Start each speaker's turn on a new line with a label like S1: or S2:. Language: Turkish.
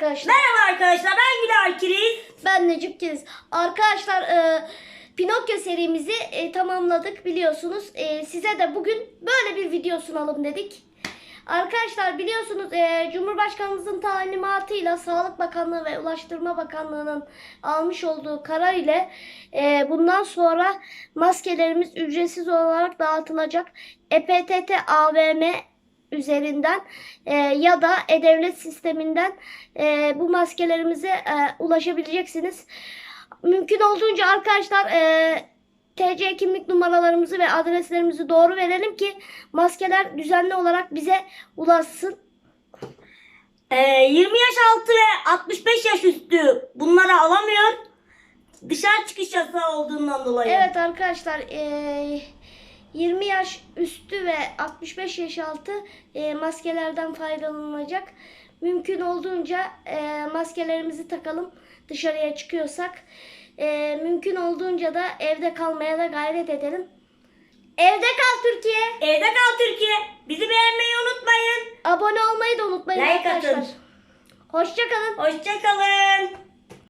S1: arkadaşlar.
S2: Merhaba arkadaşlar ben Güler Kiriz.
S1: Ben Necip Kiriz. Arkadaşlar e, Pinokyo serimizi e, tamamladık biliyorsunuz. E, size de bugün böyle bir video sunalım dedik. Arkadaşlar biliyorsunuz e, Cumhurbaşkanımızın talimatıyla Sağlık Bakanlığı ve Ulaştırma Bakanlığı'nın almış olduğu karar ile e, bundan sonra maskelerimiz ücretsiz olarak dağıtılacak. EPTT AVM üzerinden e, ya da e-devlet sisteminden e, bu maskelerimize e, ulaşabileceksiniz. Mümkün olduğunca arkadaşlar e, TC kimlik numaralarımızı ve adreslerimizi doğru verelim ki maskeler düzenli olarak bize ulaşsın.
S2: Ee, 20 yaş altı ve 65 yaş üstü bunları alamıyor. Dışarı çıkış yasağı olduğundan dolayı.
S1: Evet arkadaşlar e, 20 yaş üstü ve 65 yaş altı e, maskelerden faydalanılacak. Mümkün olduğunca e, maskelerimizi takalım dışarıya çıkıyorsak. E, mümkün olduğunca da evde kalmaya da gayret edelim. Evde kal Türkiye.
S2: Evde kal Türkiye. Bizi beğenmeyi unutmayın.
S1: Abone olmayı da unutmayın
S2: Like
S1: arkadaşlar.
S2: atın.
S1: Hoşçakalın.
S2: Hoşçakalın.